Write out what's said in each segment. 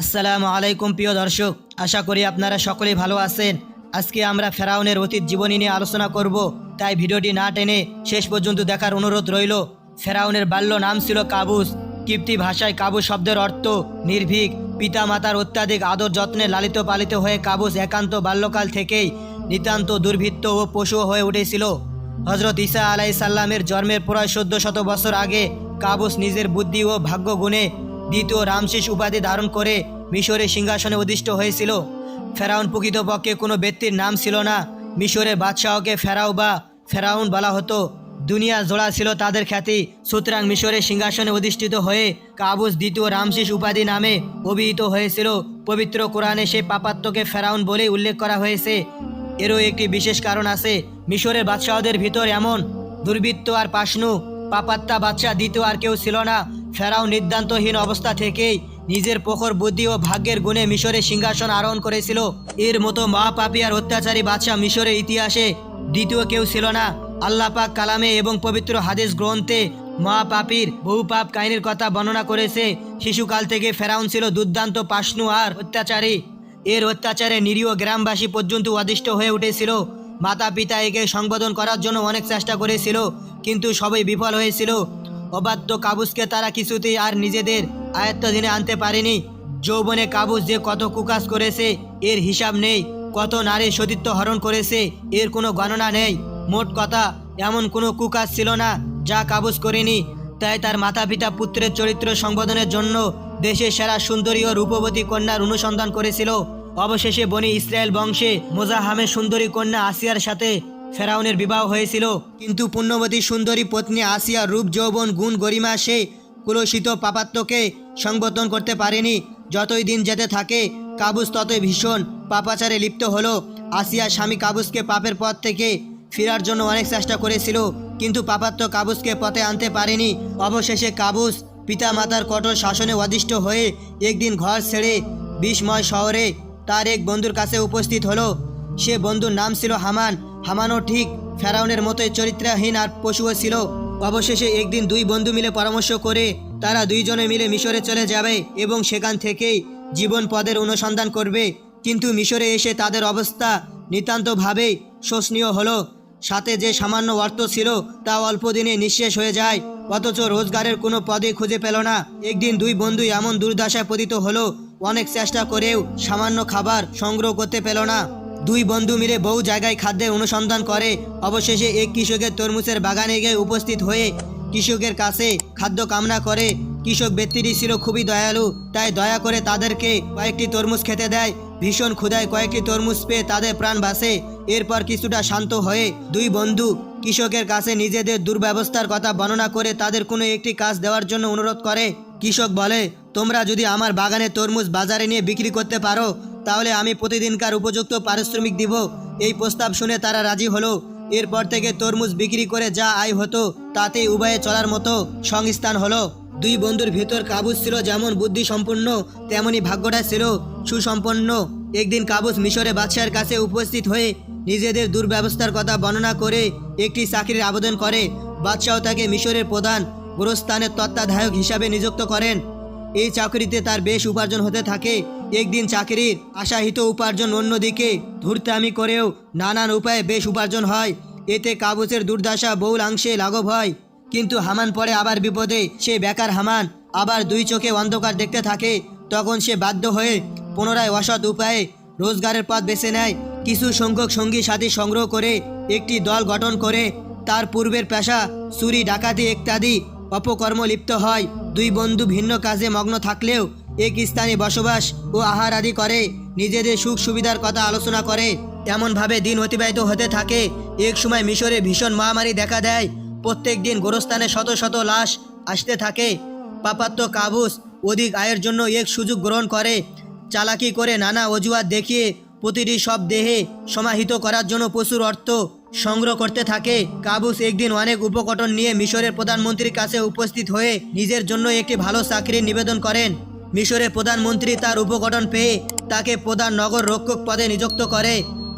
আসসালামু আলাইকুম, প্রিয় দর্শক। আশা করি আপনারা সকলেই ভালো আছেন। আজকে আমরা ফেরাউনের অতীত জীবনী নিয়ে আলোচনা করব। তাই ভিডিওটি না টেনে শেষ পর্যন্ত দেখার অনুরোধ রইল, ফেরাউনের বাল্য নাম ছিল কাবুস। কিপ্তি ভাষায় কাবুস শব্দের অর্থ নির্ভীক। পিতা মাতার অত্যাধিক আদর যত্নে লালিত পালিত হয়ে কাবুস একান্ত বাল্যকাল থেকেই নিতান্ত দুর্বৃত্ত ও পশু হয়ে উঠেছিল। হজরত ঈসা আলাই সাল্লামের জন্মের প্রায় চোদ্দ শত বছর আগে কাবুস নিজের বুদ্ধি ও ভাগ্য গুণে দ্বিতীয় রামশেষ উপাধি ধারণ করে মিশরের সিংহাসনে অধিষ্ঠ হয়েছিল। ফেরাউন প্রকৃতপক্ষে কোনো ব্যক্তির নাম ছিল না। মিশরের বাদশাহকে ফেরাও বা ফেরাউন বলা হতো। দুনিয়া জোড়া ছিল তাদের খ্যাতি। সুতরাং মিশরের সিংহাসনে অধিষ্ঠিত হয়ে কাবুস দ্বিতীয় রামশেষ উপাধি নামে অভিহিত হয়েছিল। পবিত্র কোরআনে সেই পাপাত্মকে ফেরাউন বলেই উল্লেখ করা হয়েছে। এরও একটি বিশেষ কারণ আছে। মিশরের বাদশাহদের ভিতর এমন দুর্বৃত্ত আর পাশনু পাপাত্তা বাচ্চা দ্বিতীয় আর কেউ ছিল না। ফেরাও নির্দান্তহীন অবস্থা থেকেই নিজের প্রখর বুদ্ধি ও ভাগ্যের গুণে মিশরে সিংহাসন আরোহণ করেছিল। এর মতো মহাপাপী আর অত্যাচারী বাদশাহ মিশরের ইতিহাসে দ্বিতীয় কেউ ছিল না। আল্লাহ পাক কালামে এবং পবিত্র হাদিস গ্রন্থে মহাপাপীর বহু পাপ কাহিনীর কথা বর্ণনা করেছে। শিশুকাল থেকে ফেরাউন ছিল দুর্দান্ত পাশনু আর অত্যাচারী। এর অত্যাচারে নিরীহ গ্রামবাসী পর্যন্ত অদিষ্ট হয়ে উঠেছিল। মাতা পিতা একে সংবোধন করার জন্য অনেক চেষ্টা করেছিল, কিন্তু সবই বিফল হয়েছিল। অবাধ্য কাবুসকে তারা কিছুতেই আর নিজেদের আয়ত্তাধীনে আনতে পারেনি। যৌবনে কাবুস যে কত কুকাজ করেছে, এর হিসাব নেই। কত নারী সতীত্ব হরণ করেছে, এর কোনো গণনা নেই। মোট কথা, এমন কোনো কুকাজ ছিল না যা কাবুস করেনি। তাই তার মাতা পিতা পুত্রের চরিত্র সংবোধনের জন্য দেশের সেরা সুন্দরী ও রূপবতী কন্যার অনুসন্ধান করেছিল। অবশেষে বনি ইসরায়েল বংশে মোজাহামের সুন্দরী কন্যা আসিয়ার সাথে ফেরাউনের বিবাহ হয়েছিল, কিন্তু পুণ্যবতী সুন্দরী পত্নী আসিয়ার রূপ যৌবন গুণ গরিমা সে কুলসিত পাপাত্মকে সংবোধন করতে পারেনি। যতই দিন যেতে থাকে কাবুস ততই ভীষণ। পাপাচারে লিপ্ত হলো। আসিয়া স্বামী কাবুসকে পাপের পথ থেকে ফেরার জন্য অনেক চেষ্টা করেছিল, কিন্তু পাপাত্ম কাবুসকে পথে আনতে পারেনি। অবশেষে কাবুস পিতা মাতার কঠোর শাসনে অদিষ্ট হয়ে একদিন ঘর ছেড়ে বিষময় শহরে তার এক বন্ধুর কাছে উপস্থিত হলো। সে বন্ধুর নাম ছিল হামান। হামানও ঠিক ফেরাউনের মতোই চরিত্রহীন আর পশুও ছিল। অবশেষে একদিন দুই বন্ধু মিলে পরামর্শ করে তারা দুইজনে মিলে মিশরে চলে যাবে এবং সেখান থেকেই জীবন পদের অনুসন্ধান করবে। কিন্তু মিশরে এসে তাদের অবস্থা নিতান্তভাবেই শোষণীয় হলো। সাথে যে সামান্য অর্থ ছিল তা অল্প দিনে নিঃশেষ হয়ে যায়। অথচ রোজগারের কোনো পদে খুঁজে পেল না। একদিন দুই বন্ধু এমন দুর্দশায় পতিত হলো। অনেক চেষ্টা করেও সামান্য খাবার সংগ্রহ করতে পেল না। দুই বন্ধু মিলে বহু জায়গায় খাদ্যের অনুসন্ধান করে। অবশেষে এক কৃষকের তরমুজের বাগানে গিয়ে উপস্থিত হয়ে কৃষকের কাছে খাদ্য কামনা করে। কৃষক ব্যক্তিটি ছিল খুবই দয়ালু, তাই দয়া করে তাদেরকে কয়েকটি তরমুজ খেতে দেয়। ভীষণ ক্ষুধায় কয়েকটি তরমুজ পেয়ে তাদের প্রাণ বাসে এরপর কিছুটা শান্ত হয়ে দুই বন্ধু কৃষকের কাছে নিজেদের দুর্ব্যবস্থার কথা বর্ণনা করে তাদের কোনো একটি কাজ দেওয়ার জন্য অনুরোধ করে। কৃষক বলে, তোমরা যদি আমার বাগানে তরমুজ বাজারে নিয়ে বিক্রি করতে পারো তাহলে আমি প্রতিদিনকার উপযুক্ত পারিশ্রমিক দিব। এই প্রস্তাব শুনে তারা রাজি হলো। এরপর থেকে তরমুজ বিক্রি করে যা আয় হতো, তাতেই উভয়ে চলার মতো সংস্থান হলো। দুই বন্ধুর ভিতর কাবুস ছিল যেমন বুদ্ধি সম্পন্ন তেমনি ভাগ্যটা ছিল সুসম্পন্ন। একদিন কাবুস মিশরে বাদশাহের কাছে উপস্থিত হয়ে নিজেদের দুর্ব্যবস্থার কথা বর্ণনা করে একটি চাকরির আবেদন করে। বাদশাহ তাকে মিশরের প্রধান গোরস্থানের তত্ত্বাধায়ক হিসাবে নিযুক্ত করেন। এই চাকরিতে তার বেশ উপার্জন হতে থাকে। একদিন চাকরির আশাহিত উপার্জন অন্যদিকে ধূর্তামি করেও নানান উপায়ে বেশ উপার্জন হয়। এতে কাবুসের দুর্দশা বহুলাংশে লাঘব হয়। কিন্তু হামান পরে আবার বিপদে সে বেকার হামান আবার দুই চোখে অন্ধকার দেখতে থাকে। তখন সে বাধ্য হয়ে পুনরায় অসৎ উপায়ে রোজগারের পথ বেছে নেয়। কিছু সংখ্যক সঙ্গী সাথী সংগ্রহ করে একটি দল গঠন করে। তার পূর্বের পেশা চুরি, ডাকাতি ইত্যাদি অপকর্ম লিপ্ত হয়। দুই বন্ধু ভিন্ন কাজে মগ্ন থাকলেও এক স্থানে বসবাস ও আহার আদি করে, নিজেদের সুখ সুবিধার কথা আলোচনা করে। এমনভাবে দিন অতিবাহিত হতে থাকে। এক সময় মিশরে ভীষণ মহামারী দেখা দেয়। প্রত্যেক দিন গোরস্থানে শত শত লাশ আসতে থাকে। পাপাত্ত কাবুস অধিক আয়ের জন্য এক সুযোগ গ্রহণ করে। চালাকি করে নানা অজুহাত দেখিয়ে প্রতিটি সব দেহে সমাহিত করার জন্য প্রচুর অর্থ সংগ্রহ করতে থাকে। কাবুস একদিন অনেক উপকটন নিয়ে মিশরের প্রধানমন্ত্রীর কাছে উপস্থিত হয়ে নিজের জন্য একটি ভালো চাকরির নিবেদন করেন। মিশরের প্রধানমন্ত্রী তার উপকটন পেয়ে তাকে প্রধান নগর রক্ষক পদে নিযুক্ত করে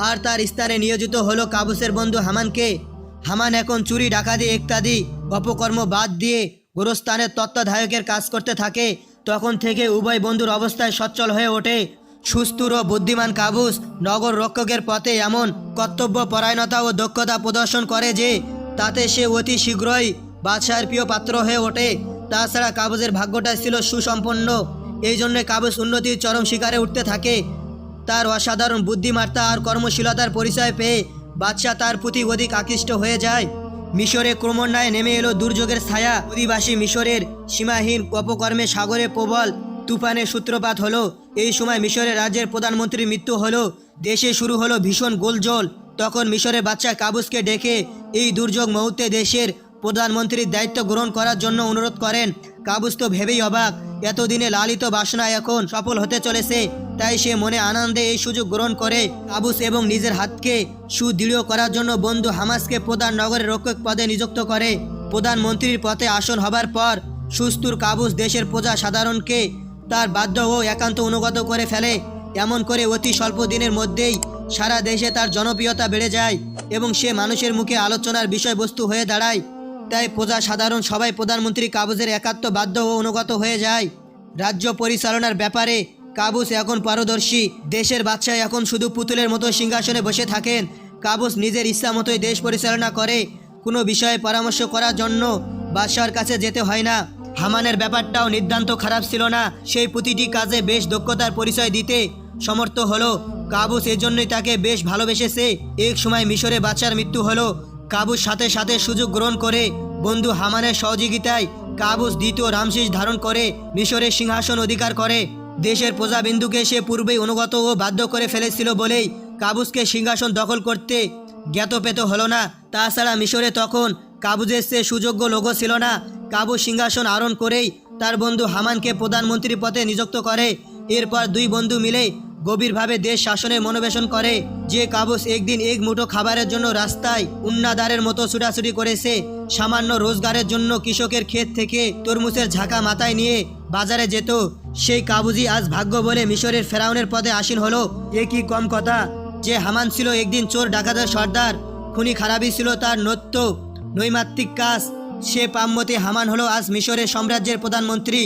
আর তার স্থানে নিয়োজিত হলো কাবুসের বন্ধু হামানকে। হামান এখন চুরি, ডাকাতি, ইত্যাদি অপকর্ম বাদ দিয়ে গোরস্থানের তত্ত্বাধায়কের কাজ করতে থাকে। তখন থেকে উভয় বন্ধুর অবস্থায় সচ্ছল হয়ে ওঠে। সুস্থুর ও বুদ্ধিমান কাবুস নগর রক্ষকের পথে এমন কর্তব্য, পরায়ণতা ও দক্ষতা প্রদর্শন করে যে তাতে সে অতি শীঘ্রই বাদশাহের প্রিয় পাত্র হয়ে ওঠে। তাছাড়া কাবুসের ভাগ্যটা ছিল সুসম্পন্ন। এই জন্য কাবুস উন্নতির চরম শিকারে উঠতে থাকে। তার অসাধারণ বুদ্ধিমত্তা আর কর্মশীলতার পরিচয় পেয়ে বাদশাহ তার প্রতি অধিক আকৃষ্ট হয়ে যায়। মিশরে ক্রমান্বয়ে নেমে এলো দুর্যোগের ছায়া। অধিবাসী মিশরের সীমাহীন অপকর্মে সাগরে প্রবল তুফানের সূত্রপাত হলো। এই সময় মিশরের রাজ্যের প্রধানমন্ত্রীর মৃত্যু হলো। দেশে শুরু হলো ভীষণ গোলজোল। তখন মিশরের বাচ্চা কাবুসকে ডেকে এই দুর্যোগ মুহূর্তে দেশের প্রধানমন্ত্রীর দায়িত্ব গ্রহণ করার জন্য অনুরোধ করেন। কাবুস তো ভেবেই অবাক এতদিনে লালিত বাসনা এখন সফল হতে চলেছে, তাই সে মনে আনন্দে এই সুযোগ গ্রহণ করে। আবুস এবং নিজের হাতকে সুদৃঢ় করার জন্য বন্ধু হামাসকে প্রধান নগরের রক্ষক পদে নিযুক্ত করে। প্রধানমন্ত্রীর পথে আসন হবার পর সুস্তুর কাবুস দেশের প্রজা সাধারণকে তার বাধ্য ও একান্ত অনুগত করে ফেলে। এমন করে অতি স্বল্প দিনের মধ্যেই সারা দেশে তার জনপ্রিয়তা বেড়ে যায় এবং সে মানুষের মুখে আলোচনার বিষয়বস্তু হয়ে দাঁড়ায়। তাই প্রজা সাধারণ সবাই প্রধানমন্ত্রী কাবুসের একাত্ম বাধ্য ও অনুগত হয়ে যায়। রাজ্য পরিচালনার ব্যাপারে কাবুস এখন পারদর্শী। দেশের বাদশাহ এখন শুধু পুতুলের মতো সিংহাসনে বসে থাকেন। কাবুস নিজের ইচ্ছা মতোই দেশ পরিচালনা করে। কোনো বিষয়ে পরামর্শ করার জন্য বাদশাহর কাছে যেতে হয় না। হামানের ব্যাপারটাও নির্দান্ত খারাপ ছিল না। সেই প্রতিটি কাজে বেশ দক্ষতার পরিচয় দিতে সমর্থ হলো। কাবুস এজন্যই তাকে বেশ ভালোবেসেছে। এক সময় মিশরে বাচ্চার মৃত্যু হলো। কাবুস সাথে সাথে সুযোগ গ্রহণ করে বন্ধু হামানের সহযোগিতায় কাবুস দ্বিতীয় রামশেষ ধারণ করে মিশরের সিংহাসন অধিকার করে। দেশের প্রজাবিন্দুকে সে পূর্বেই অনুগত ও বাধ্য করে ফেলেছিল বলেই কাবুসকে সিংহাসন দখল করতে জ্ঞাতপেত হলো না। তাছাড়া মিশরে তখন কাবুজের সে সুযোগ্য লোক ছিল না। কাবুস সিংহাসন আরোহণ করেই তার বন্ধু হামানকে প্রধানমন্ত্রী পদে নিযুক্ত করে। এরপর দুই বন্ধু মিলে গভীরভাবে দেশ শাসনের মনোবেশন করে, যে কাবুস একদিন এক মুঠো খাবারের জন্য রাস্তায় উন্নাদারের মতো ছুটাছুটি করেছে, সামান্য রোজগারের জন্য কৃষকের ক্ষেত থেকে তরমুজের ঝাঁকা মাথায় নিয়ে বাজারে যেত। সেই কাবুজি আজ ভাগ্য বলে মিশরের ফেরাউনের পদে আসীন হলো। এ কি কম কথা? যে হামান ছিল একদিন চোর ডাকাতের সর্দার, খুনি খারাপই ছিল তার নত্য নৈমাত্রিক কাজ। সে পাম্মতি হামান হলো আজ মিশরের সাম্রাজ্যের প্রধানমন্ত্রী।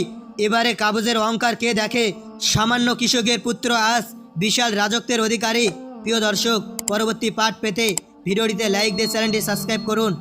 এবারে কাবুজের অহংকার কে দেখে? সামান্য কৃষকের পুত্র আজ বিশাল রাজত্বের অধিকারী। প্রিয় দর্শক, পরবর্তী পাঠ পেতে ভিডিওটিতে লাইক দিয়ে চ্যানেলটি সাবস্ক্রাইব করুন।